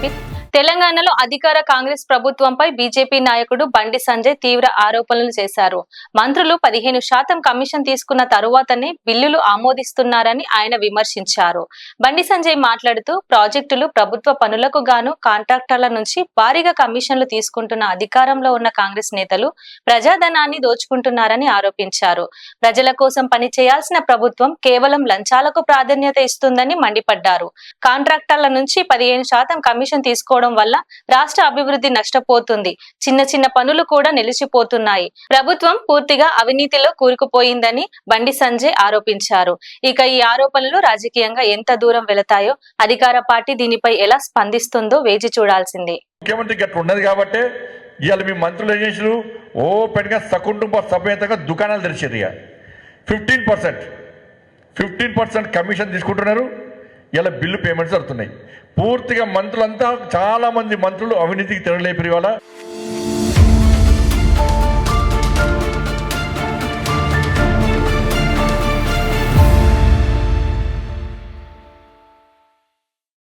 BJP తెలంగాణలో అధికార కాంగ్రెస్ ప్రభుత్వంపై బీజేపీ నాయకుడు బండి సంజయ్ తీవ్ర ఆరోపణలు చేశారు. మంత్రులు పదిహేను శాతం కమిషన్ తీసుకున్న తరువాతనే బిల్లులు ఆమోదిస్తున్నారని ఆయన విమర్శించారు. బండి సంజయ్ మాట్లాడుతూ ప్రాజెక్టులు ప్రభుత్వ పనులకు గాను కాంట్రాక్టర్ల నుంచి భారీగా కమిషన్లు తీసుకుంటున్న అధికారంలో ఉన్న కాంగ్రెస్ నేతలు ప్రజాధనాన్ని దోచుకుంటున్నారని ఆరోపించారు. ప్రజల కోసం పని చేయాల్సిన ప్రభుత్వం కేవలం లంచాలకు ప్రాధాన్యత ఇస్తుందని మండిపడ్డారు. కాంట్రాక్టర్ల నుంచి పదిహేను శాతం కమిషన్ తీసుకోవడం వల్ల రాష్ట్ర అభివృద్ధి నష్టపోతుంది. చిన్న చిన్న పనులు కూడా నిలిచిపోతున్నాయి. ప్రభుత్వం పూర్తిగా అవినీతిలో కూరుకుపోయిందని బండి సంజయ్ ఆరోపించారు. ఇక ఈ ఆరోపణలు రాజకీయంగా ఎంత దూరం వెళతాయో అధికార పార్టీ దీనిపై ఎలా స్పందిస్తుందో వేచి చూడాల్సింది. ముఖ్యమంత్రి అట్లా ఉన్నది కాబట్టి ఇవాళ మీ మంత్రులు ఏం ఓ పెట్టుగా సకుటుంబ సమేతంగా దుకాణాలు తెరిచారు fifteen percent fifteen percent commission తీసుకుంటున్నారు. ఇలా బిల్లు పేమెంట్స్ జరుగుతున్నాయి. పూర్తిగా మంత్రులంతా చాలా మంది మంత్రులు అవినీతికి తెరలేపారు వాళ్ళ